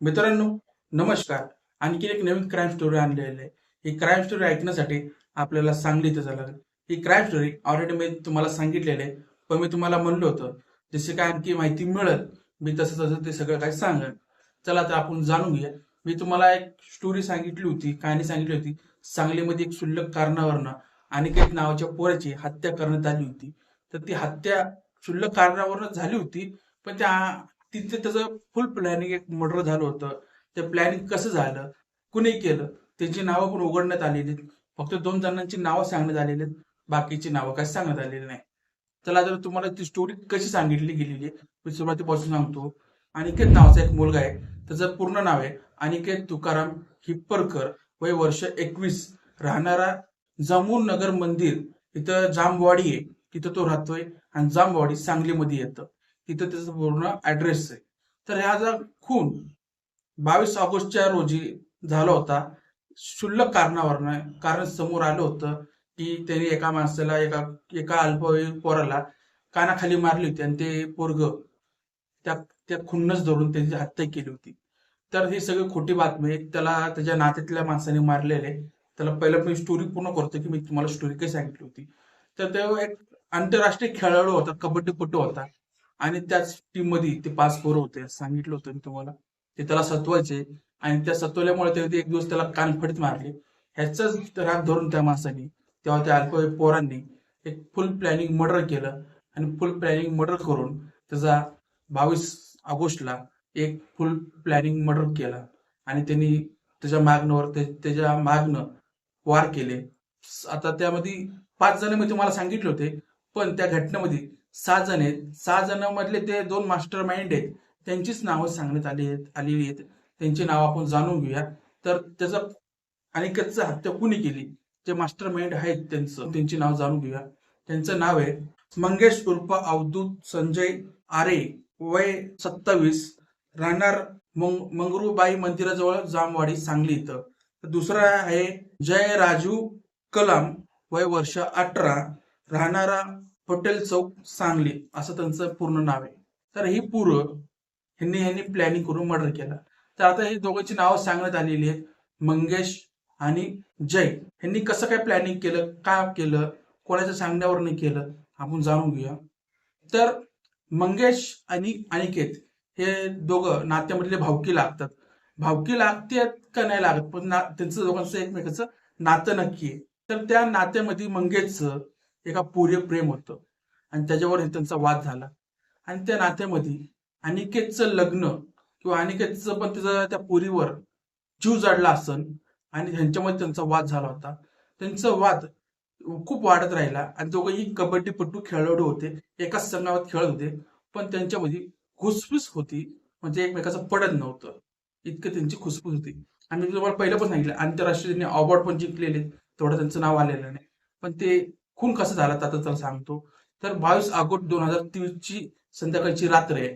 मित्रांनो नमस्कार. आणखी एक नवीन क्राईम स्टोरी आणलेली आहे. ही क्राईम स्टोरी ऐकण्यासाठी आपल्याला सांगली इथं झालं ही क्राईम स्टोरी ऑलरेडी मी तुम्हाला सांगितलेली आहे. पण मी तुम्हाला म्हणलं होतं जसे काय आणखी माहिती मिळत मी तसं तसं ते सगळं काही सांगेन चला तर आपण जाणून घेऊया. मी तुम्हाला एक स्टोरी सांगितली होती कहाणी सांगितली होती. सांगलीमध्ये एक क्षुल्लक कारणावरनं अनिकेत नावाच्या पोराची हत्या करण्यात आली होती. तर ती हत्या क्षुल्लक कारणावरनं झाली होती पण त्या तिथे त्याचं फुल प्लॅनिंग एक मर्डर झालं होतं. ते प्लॅनिंग कसं झालं? कुणी केलं? त्याची नावं पण उघडण्यात आलेली फक्त दोन जणांची नावं सांगण्यात आलेली आहेत. बाकीची नावं काही सांगण्यात आलेली नाही. चला तर तुम्हाला ती स्टोरी कशी सांगितली गेलेली आहे मी सुरुवातीपासून सांगतो. अनिकेत नावाचा एक मुलगा आहे. त्याचं पूर्ण नाव आहे अनिकेत तुकाराम हिप्परकर. वय वर्ष एकवीस. राहणारा जमून नगर मंदिर. इथं जामवाडी आहे. तिथं तो राहतोय. आणि जामवाडी सांगलीमध्ये येतं. तिथं त्याचा पूर्ण ऍड्रेस आहे. तर ह्याचा खून बावीस ऑगस्टच्या रोजी झाला होता क्षुल्लक कारणावरनं कारण समोर आलं होतं की त्यांनी एका माणसाला एका एका अल्पवयीन पोराला कानाखाली मारली होती आणि ते पोरग त्या त्या खुन्नच धरून त्यांची हत्या केली होती. तर ही सगळी खोटी बातमी आहे. त्याला त्याच्या नात्यातल्या माणसाने मारलेले. त्याला पहिलं मी स्टोरी पूर्ण करतो की मी तुम्हाला स्टोरी काही सांगितली होती. तर तो एक आंतरराष्ट्रीय खेळाडू होता कबड्डीपटू होता. आणि त्याच टीममध्ये ते पाच पोरं होते सांगितलं होतं मी तुम्हाला. ते त्याला सत्वायचे आणि त्या सत्वल्यामुळे त्याने ते एक दिवस त्याला कानफडीत मारले. ह्याचाच राग धरून त्या माणसाने तेव्हा त्या अल्को पोरांनी एक फुल प्लॅनिंग मर्डर केलं. आणि फुल प्लॅनिंग मर्डर करून त्याचा बावीस ऑगस्टला एक फुल प्लॅनिंग मर्डर केला. आणि त्यांनी त्याच्या मागणीवर त्याच्या मागणं वार केले. आता त्यामध्ये पाच जण मी तुम्हाला सांगितले होते पण त्या घटनेमध्ये सहा जण आहेत. सहा जणांमधले ते दोन मास्टर माइंड आहेत. त्यांचीच नावं सांगण्यात आली आहेत आलेली आहेत. त्यांची नावं आपण जाणून घेऊया. तर त्याचं अनिकेतचं हत्या कुणी केली? जे मास्टर माइंड आहेत त्यांचं. त्यांची नाव जाणून घेऊया. त्यांचं नाव आहे मंगेश उर्फ अवधूत संजय आरे वय सत्तावीस राहणार मंग मंगरूबाई मंदिराजवळ जामवाडी सांगली इथं. दुसरा आहे जय राजू कलाम वय वर्ष अठरा राहणारा हॉटेल चौक सांगली असं त्यांचं पूर्ण नाव आहे. तर ही पूर्व ह्यांनी ह्यांनी प्लॅनिंग करून मर्डर केला. तर आता ही दोघांची नावं सांगण्यात आलेली आहेत. मंगेश आणि जय. ह्यांनी कसं काय प्लॅनिंग केलं? का केलं? कोणाच्या सांगण्यावर केलं? आपण जाणून घेऊया. तर मंगेश आणि अनिकेत हे दोघं नात्यामधले भावकी लागतात. भावकी लागतात का नाही लागत? पण ना त्यांचं दोघांचं एकमेकाचं नातं नक्की आहे. तर त्या नात्यामध्ये मंगेशचं एका पुरे प्रेम होतं. आणि त्याच्यावर हे त्यांचा वाद झाला. आणि त्या नात्यामध्ये अनिकेतचं लग्न किंवा अनिकेतचं पण त्याचा त्या पुरीवर जीव जाडला असन आणि ह्यांच्यामध्ये त्यांचा वाद झाला होता. त्यांचा वाद खूप वाढत राहिला. आणि दोघंही कबड्डीपटू खेळाडू होते. एकाच संघात खेळत होते. पण त्यांच्यामध्ये घुसफूस होती. म्हणजे एकमेकाचं पडत नव्हतं. इतकं त्यांची खुसफूस होती. आणि मी तुम्हाला पहिलं पण सांगितलं. आंतरराष्ट्रीय त्यांनी अवॉर्ड पण जिंकलेले तेवढं त्यांचं नाव आलेलं नाही. पण ते खून कसं झाला आता त्याला सांगतो. तर बावीस ऑगस्ट दोन हजार तेवीस ची संध्याकाळची रात्र आहे.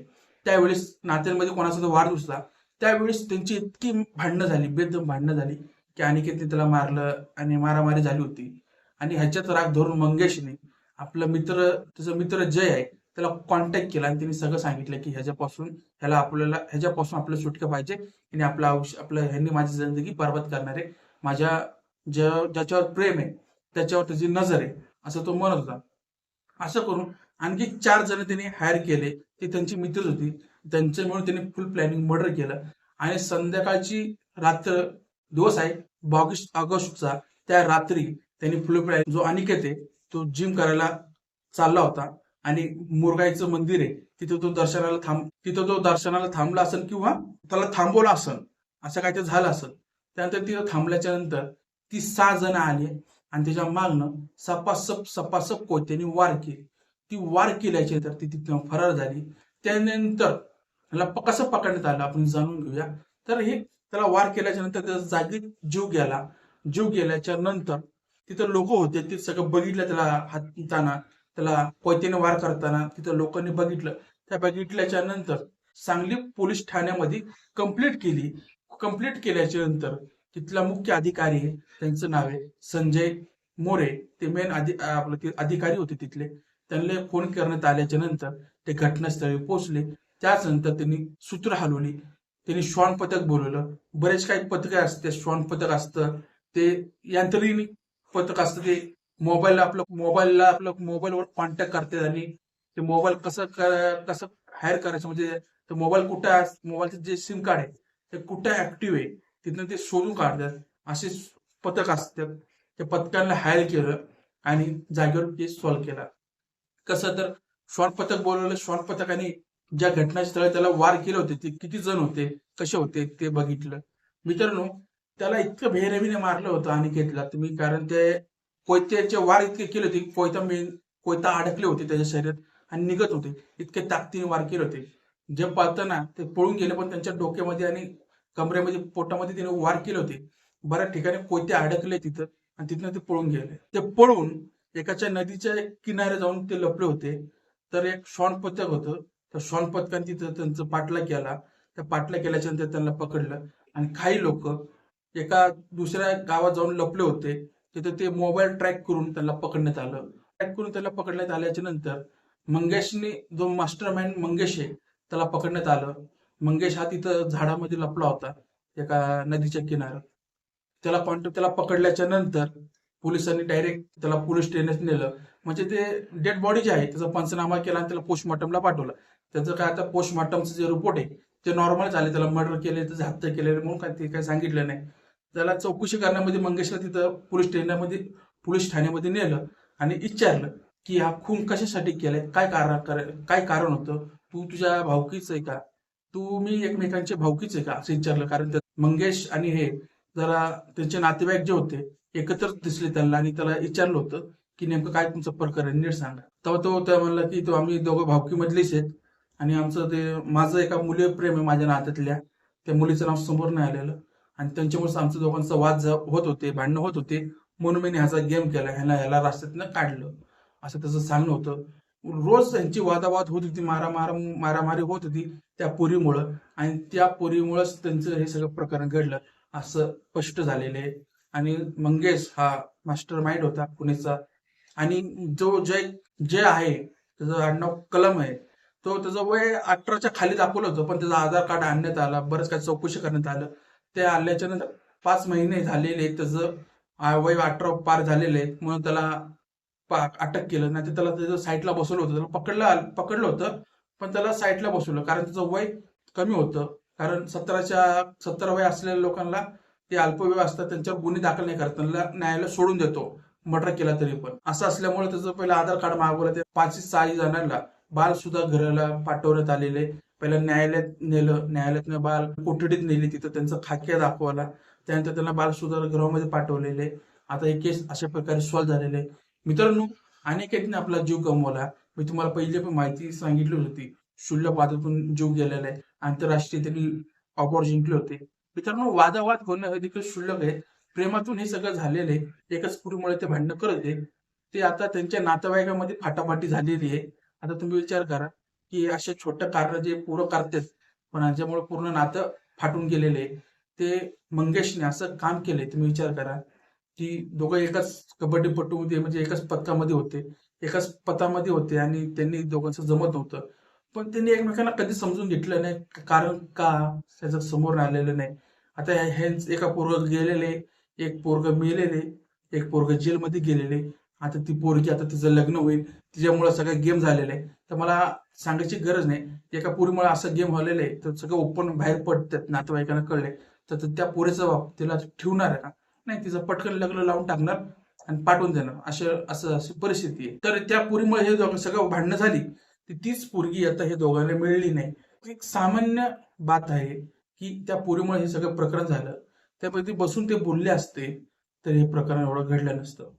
त्यावेळेस नात्यांमध्ये कोणाचा तो वाढ त्यावेळेस त्यांची इतकी भांडणं झाली बेदम भांडणं झाली की अनिकेतने त्याला मारलं आणि मारामारी झाली होती. आणि ह्याच्यात राग धरून मंगेशने आपला मित्र त्याचा मित्र जय आहे त्याला कॉन्टॅक्ट केला आणि त्यांनी सगळं सांगितलं की ह्याच्यापासून ह्याला आपल्याला ह्याच्यापासून आपल्याला सुटका पाहिजे आणि आपलं आयुष्य आपलं ह्यांनी माझी जिंदगी बरबाद करणार आहे. माझ्या ज्या ज्याच्यावर प्रेम आहे त्याच्यावर त्याची नजर आहे. असं तो म्हणत होता. असं करून आणखी चार जण त्यांनी हायर केले. ते त्यांची मित्रच होती. त्यांच्यामुळे त्यांनी फुल प्लॅनिंग मर्डर केलं. आणि संध्याकाळची रात्र दिवस आहे बावीस ऑगस्टचा त्या रात्री त्यांनी फुल प्लॅनिंग जो अनिकेत आहे तो जिम करायला चालला होता. आणि मुरगाईचं मंदिर आहे तिथं तो दर्शनाला थांब तिथं तो दर्शनाला थांबला असेल किंवा त्याला थांबवला असेल असं काहीतरी झालं असेल. त्यानंतर तिथं थांबल्याच्या नंतर ती सहा जण आली. आणि त्याच्या मागणं सपासप सपासप कोयत्याने वार केली. ती वार केल्याची तर ती तिथं फरार झाली. त्यानंतर त्याला कसं पकडण्यात आलं आपण जाणून घेऊया. तर हे त्याला वार केल्याच्यानंतर त्याचा जागीत जीव गेला. जीव गेल्याच्यानंतर तिथं लोक होते. ते सगळं बघितलं त्याला हाताना. त्याला कोयत्याने वार करताना तिथं लोकांनी बघितलं. त्या बघितल्याच्या नंतर सांगली पोलीस ठाण्यामध्ये कंप्लीट केली. कंप्लीट केल्याच्यानंतर तिथला मुख्य अधिकारी आहे त्यांचं नाव आहे संजय मोरे. ते मेन आपलं अधिकारी होते तिथले. त्यांना फोन करण्यात आल्याच्यानंतर ते घटनास्थळी पोहोचले. त्याच नंतर त्यांनी सूत्र हलवली. त्यांनी श्वान पथक बोलवलं. बरेच काही पथक असते श्वान पथक असतं. ते यांत्रिक पथक असतं. ते मोबाईल आपलं मोबाईलला आपलं मोबाईलवर कॉन्टॅक्ट करतात आणि ते मोबाईल कसं कसं हायर करायचं. म्हणजे मोबाईल कुठं मोबाईलचं जे सिम कार्ड आहे ते कुठं ऍक्टिव्ह आहे? तिथनं ते शोधून काढतात. असे पथक असतात. त्या पथकांना हायर केलं आणि जागेवर ते सॉल्व्ह केला. कसं तर श्वान पथक बोलवलं. श्वान पथकाने ज्या घटनास्थळी त्याला वार केले होते ते किती जण होते कसे होते ते बघितलं. मित्रांनो त्याला इतकं बेरमीने मारलं होतं आणि घेतलं तुम्ही कारण ते कोयत्याचे वार इतके केले होते की कोयता मेन कोयता अडकले होते त्याच्या शरीरात आणि निघत होते. इतके ताकदीने वार केले होते. जे पाहताना ते पळून गेले पण त्यांच्या डोक्यामध्ये आणि कमरेमध्ये पोटामध्ये तिने वार केले होते. बऱ्याच ठिकाणी कोयते अडकले तिथं आणि तिथनं ते पळून गेले. ते पळून एकाच्या नदीच्या किनारे जाऊन ते लपले होते. तर एक श्वान पथक होतं. त्या श्वान पथकाने तिथं त्यांचं पाठला केला. त्या पाठला केल्याच्यानंतर त्यांना पकडलं. आणि काही लोक एका दुसऱ्या गावात जाऊन लपले होते. तिथे ते मोबाईल ट्रॅक करून त्यांना पकडण्यात आलं. ट्रॅक करून त्याला पकडण्यात आल्याच्यानंतर मंगेशने जो मास्टर माइंड मंगेश आहे त्याला पकडण्यात आलं. मंगेश हा तिथं झाडामध्ये लपला होता एका नदीच्या किनाऱ्यात त्याला कॉन्टॅक्ट त्याला पकडल्याच्या नंतर पोलिसांनी डायरेक्ट त्याला पोलीस स्टेशनात नेलं. म्हणजे ते डेड बॉडी जे आहे त्याचा पंचनामा केला आणि त्याला पोस्टमॉर्टमला पाठवलं. त्याचं काय आता पोस्टमॉर्टमचं जे रिपोर्ट आहे ते नॉर्मल झाले. त्याला मर्डर केले त्याचं हत्या केले म्हणून काय ते काय सांगितलं नाही. त्याला चौकशी करण्यामध्ये मंगेशला तिथं पोलीस स्टेशनमध्ये पोलीस ठाण्यामध्ये नेलं आणि विचारलं की हा खून कशासाठी केलाय? काय कारण काय कारण होतं? तू तुझ्या भावकीच आहे का? तू मी एकमेकांचे भावकीच आहे का? असं विचारलं. कारण मंगेश आणि हे जरा त्यांचे नातेवाईक जे होते एकत्र दिसले त्यांना आणि त्याला विचारलं होतं की नेमकं काय तुमचं प्रकरण आहे, नीट सांगा. तेव्हा तो त्या म्हणला की तो आम्ही दोघं भावकीमधलेच आहेत आणि आमचं ते माझं एका मुली प्रेम आहे माझ्या नात्यातल्या. त्या मुलीचं नाव समोर नाही आलेलं. आणि त्यांच्यामुळे आमचं दोघांचा वाद होत होते भांडणं होत होते. म्हणून मी ह्याचा गेम केला. ह्याला ह्याला रास्त्यातनं काढलं. असं त्याचं सांगणं होतं. रोज त्यांची वादावाद होत होती मारामार मारामारी होत होती त्या पुरीमुळं. आणि त्या पुरीमुळंच त्यांचं हे सगळं प्रकरण घडलं असं स्पष्ट झालेलं आहे. आणि मंगेश हा मास्टर माइंड होता पुणेचा. आणि जो जय जय आहे त्याचं आडनाव कलम आहे तो त्याचं वय अठराच्या खाली दाखवलं होतं पण त्याचा आधार कार्ड आणण्यात आला बरंच काही चौकशी करण्यात आलं. ते आणल्याच्या नंतर पाच महिने झालेले त्याचं वय अठरा पार झालेले म्हणून त्याला अटक केलं. नाही तर त्याला त्याच्या साईटला बसवलं होतं. त्याला पकडलं पकडलं होतं पण त्याला साईटला बसवलं. कारण त्याचं वय कमी होतं. कारण सतराच्या सत्तर वय असलेल्या लोकांना ते अल्पवय असतात त्यांच्यावर गुन्हे दाखल नाही करत. त्यांना न्यायालय सोडून देतो. मर्डर केला तरी पण. असं असल्यामुळे त्याचं पहिलं आधार कार्ड मागवलं. ते पाच सहा जणांना बाल सुद्धा घराला पाठवण्यात आलेले. पहिला न्यायालयात नेलं. न्यायालयात बाल कोठडीत नेली तिथं. त्यांचा खाक्या दाखवला त्यानंतर त्यांना बाल सुधार गृहामध्ये पाठवलेले. आता हे केस अशा प्रकारे सॉल्व्ह झालेले. मित्रांनो अनेकांनी आपला जीव गमवला. मी तुम्हाला पहिले पण माहिती सांगितली होती. क्षुल्लक वादातून जीव गेलेला आहे. आंतरराष्ट्रीय त्यांनी अवॉर्ड जिंकले होते. मित्रांनो वादावाद होणं हे देखील क्षुल्लक आहे. प्रेमातून हे सगळं झालेलं आहे. एकाच पुरीमुळे ते भांडणं करत आहे. ते आता त्यांच्या नातेवाईकामध्ये फाटाफाटी झालेली आहे. आता तुम्ही विचार करा की अशा छोट्या कारण जे पूर्ण करतात पण ह्याच्यामुळे पूर्ण नातं फाटून गेलेले ते मंगेशने असं काम केलंय. तुम्ही विचार करा. की दोघं एकाच कबड्डीपटूमध्ये म्हणजे एकाच पथकामध्ये होते. एकाच पथामध्ये होते आणि त्यांनी दोघांचं जमत नव्हतं. पण त्यांनी एकमेकांना कधी समजून घेतलं नाही. कारण का? त्याचं समोर आलेलं नाही. आता हे एका पोरग गेलेले एक पोरग मेलेले एक पोरग जेलमध्ये गेलेले. आता ती पोरगी आता तिचं लग्न होईल. तिच्यामुळे सगळं गेम झालेलं आहे. तर मला सांगायची गरज नाही. एका पोरीमुळे असं गेम झालेलं आहे. तर सगळं ओपन बाहेर पडतात नातेवाईकांना कळले तर त्या पोरीचा बाप तिला ठेवणार आहे का नाही तिचं पटकन लग्न लावून टाकणार आणि पाठवून देणार. असं असं अशी परिस्थिती आहे. तर त्या पुरीमुळे हे दोघं सगळं भांडणं झाली. ती तीच पोरगी आता हे दोघांना मिळली नाही. एक सामान्य बात आहे की त्या पुरीमुळे हे सगळं प्रकरण झालं. त्यापैकी बसून ते बोलले असते तर हे प्रकरण एवढं घडलं नसतं.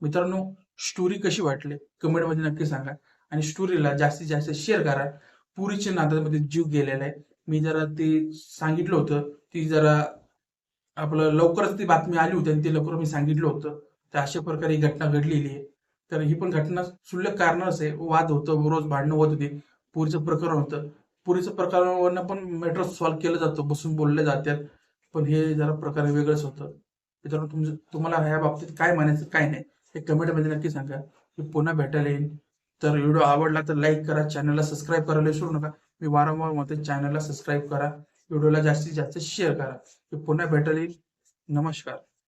मित्रांनो स्टोरी कशी वाटली? कमेंटमध्ये नक्की सांगा. आणि स्टोरीला जास्तीत जास्त शेअर करा. पुरीच्या नात्यामध्ये जीव गेलेला आहे. मी जरा ते सांगितलं होतं. ती जरा आपलं लवकरच ती बातमी आली होती आणि ते लवकर मी सांगितलं होतं. तर अशा प्रकारे ही घटना घडलेली आहे. तर ही पण घटना शुल्लक कारणच आहे. वाद होतं रोज भांडणं होत होती. पुरीचं प्रकरण होतं. पुरीचं प्रकरणावरनं पण मॅटर सॉल्व्ह केलं जातं. बसून बोलले जातात पण हे जरा प्रकार वेगळंच होतं. मित्रांनो तुमचं तुम्हाला ह्या बाबतीत काय म्हणायचं काय नाही हे कमेंटमध्ये नक्की सांगा. की पुन्हा भेटायला येईल तर व्हिडिओ आवडला तर लाईक करा. चॅनलला सबस्क्राईब करायला विसरू नका. मी वारंवार म्हणते चॅनलला सबस्क्राईब करा. व्हिडिओला जास्तीत जास्त शेअर करा. पुन्हा भेटेल. नमस्कार.